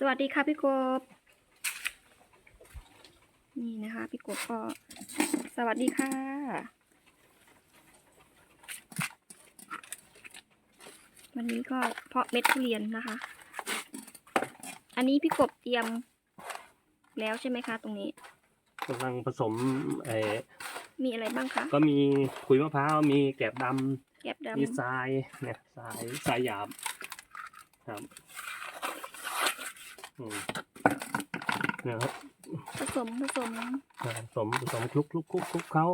สวัสดีค่ะพี่กบ นี่นะคะ พี่กบก็ สวัสดีค่ะ วันนี้ก็เพาะเม็ดทุเรียนนะคะ อันนี้พี่กบเตรียมแล้วใช่ไหมคะ ตรงนี้กำลังผสมเออมีอะไรบ้างคะ ก็มีขุยมะพร้าว มีแกบดแกบำมีดำทรายเนี่ยทรายทรายหยาบครับอืมเนี่ยครับผสมผสมผสมผสมคลุกคลุกคลุกคลุกเขา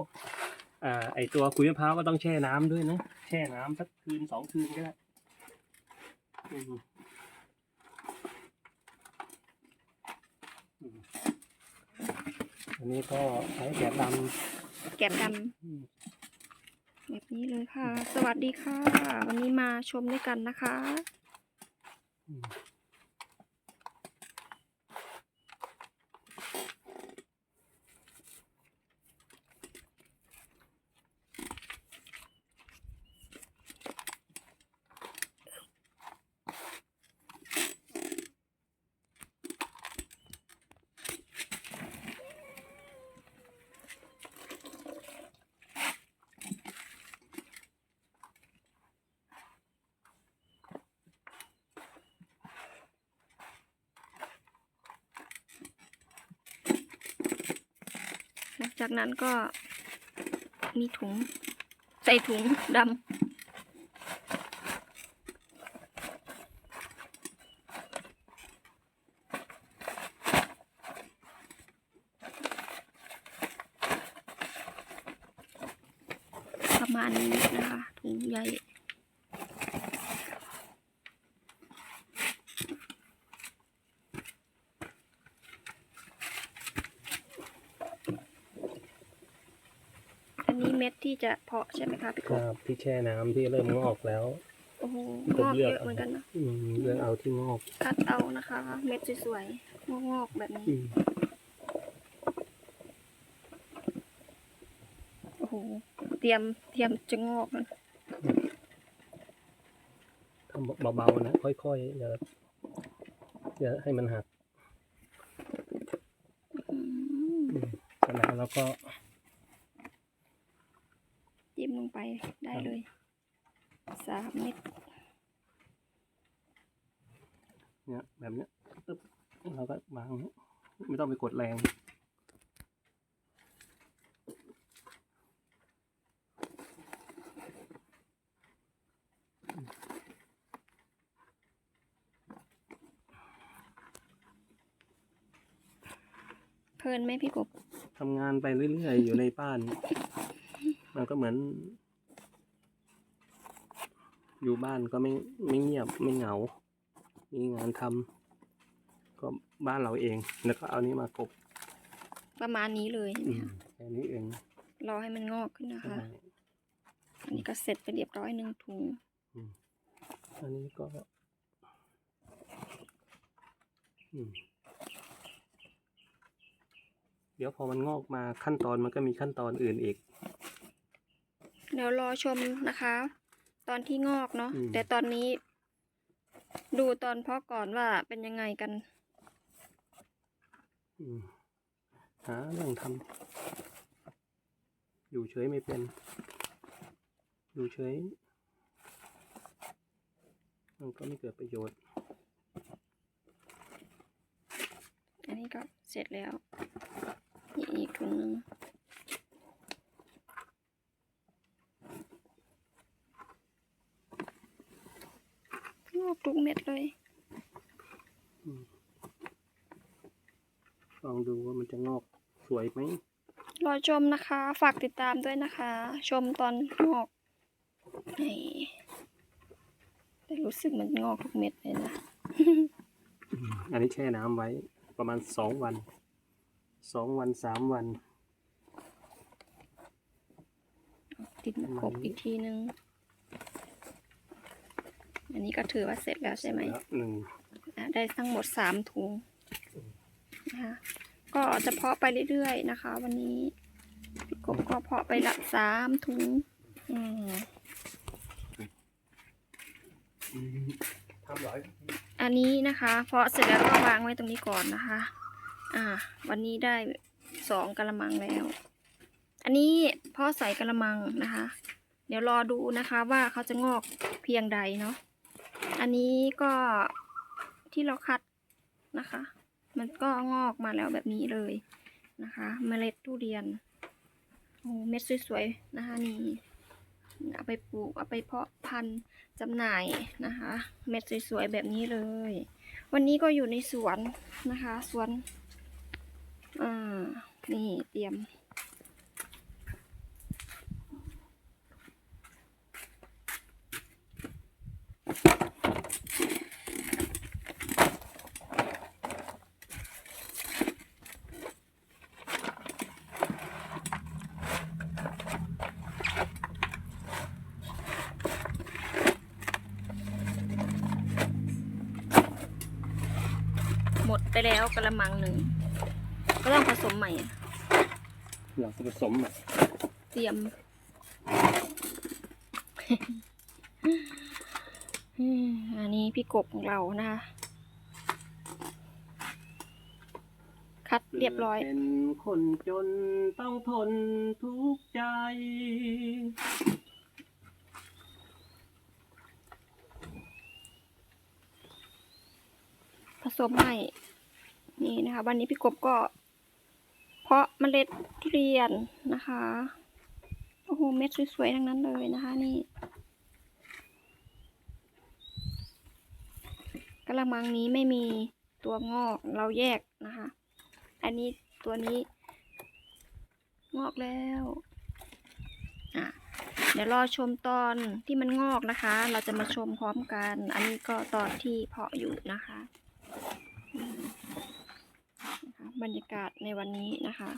อ่าไอตัวขุยมะพร้าวก็ต้องแช่น้ำด้วยนะแช่น้ำสักคืนสองคืนก็ได้อืมอืมอันนี้ก็ใช้แกบดำแกบดอืมำแบบนี้เลยค่ะ สวัสดีค่ะ วันนี้มาชมด้วยกันนะคะ จากนั้นก็มีถุง ใส่ถุงดำประมาณนี้นะคะถุงใหญ่ อันนี้เม็ดที่จะเพาะใช่ไหมคะพี่กครับบที่แช่น้ำที่เริ่มงอกแล้ว โอ้โหพี่กงบอกอกเลืเยอกอะเหมือนกันนะอืมเลือกเอาที่งอกคัดเอานะคะ เม็ดสวยๆงอกๆแบบนี้ อืมโอ้โห เตรียมเตรียมจะงอกแล้วทำเบาๆนะค่อยๆอย่าอย่าให้มันหักอืม อืมเสร็จแล้วเราก็ จิ้มลง ไปได้เลยสามเม็ดเนี่ยแบบเนี้ยปึ๊บเราก็วางอย่างเงี้ยไม่ต้องไปกดแรงเพลินไหมพี่กบทำงานไปเรื่อยๆ อยู่ในบ้าน มันก็เหมือน อยู่บ้านก็ไม่ไม่เงียบไม่เหงา มีงานทำก็บ้านเราเอง แล้วก็เอานี้มากบประมาณนี้เลยใช่ไหมอืมคะแค่นี้เองรอให้มันงอกขึ้นนะคะใช่อันนี้ก็เสร็จไปเรียบร้อยหนึ่งถุงอันนี้ก็ อืมเดี๋ยวพอมันงอกมาขั้นตอนมันก็มีขั้นตอนอื่นอีก เดี๋ยวรอชมนะคะต อนที่งอกเนาะอืม แต่ตอนนี้ ดูตอนเพาะก่อนว่าเป็นยังไงกัน อืมหาเรื่องทำอยู่เฉยไม่เป็น อยู่เฉย มันก็ไม่เกิดประโยชน์ อันนี้ก็เสร็จแล้วนี่อีกถุงหนึ่งงอก ทุกเม็ดเลย ลองดูว่ามันจะงอกสวยไหม รอชมนะคะ ฝากติดตามด้วยนะคะ ชมตอนงอกนี่แต่รู้สึกมันงอกทุกเม็ดเลยนะ อันนี้แช่น้ำไว้ประมาณสองวัน สองวันสามวันติดกบอีกทีนึง อันนี้ก็ถือว่าเสร็จแล้วใช่ไหมแล้วหนึ่งอะได้ทั้งหมดสามถุงนะคะก็จะเพาะไปเรื่อยๆนะคะ วันนี้พี่กบก็เพาะไปละสามถุงอืมทำร้อยอันนี้นะคะ เพาะเสร็จแล้วก็วางไว้ตรงนี้ก่อนนะคะ อ่า วันนี้ได้สองกะละมังแล้ว อันนี้เพาะใส่กะละมังนะคะ เดี๋ยวรอดูนะคะว่าเขาจะงอกเพียงใดเนาะ อันนี้ก็ที่เราคัดนะคะ มันก็งอกมาแล้วแบบนี้เลยนะคะเมล็ดทุเรียนโอ้เม็ดสวยๆนะคะนี่เอาไปปลูกเอาไปเพาะพันธุ์จำหน่ายนะคะ เม็ดสวยๆแบบนี้เลย วันนี้ก็อยู่ในสวนนะคะ สวนอ่านี่เตรียม ไปแล้วกระมังหนึ่งก็ต้องผสมใหม่อะเราจะผสมอะเตรียมอืมอันนี้พี่กบของเรานะคะคัดเรียบร้อย เป็นคนจนต้องทนทุกข์ใจ ผสมใหม่ นี่นะคะ วันนี้พี่กบก็ เพาะเมล็ดทุเรียนนะคะโอ้โหเม็ดสวยๆทั้งนั้นเลยนะคะ นี่กระมังนี้ไม่มีตัวงอกเราแยกนะคะ อันนี้ตัวนี้ งอกแล้วอะเดี๋ยวรอชมตอนที่มันงอกนะคะ เราจะมาชมพร้อมกัน อันนี้ก็ตอนที่เพาะอยู่นะคะอืมนะคะ บรรยากาศในวันนี้นะคะ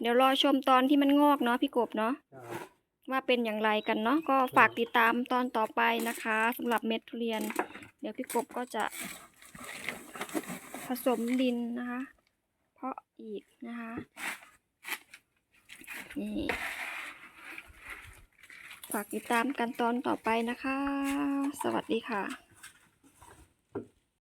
เดี๋ยวรอชมตอนที่มันงอกเนาะพี่กบเนาะว่าเป็นอย่างไรกันเนาะก็ฝากติดตามตอนต่อไปนะคะสำหรับเม็ดทุเรียน เดี๋ยวพี่กบก็จะผสมดินนะคะ เพาะอีกนะคะนี่ฝากติดตามกันตอนต่อไปนะคะ สวัสดีค่ะ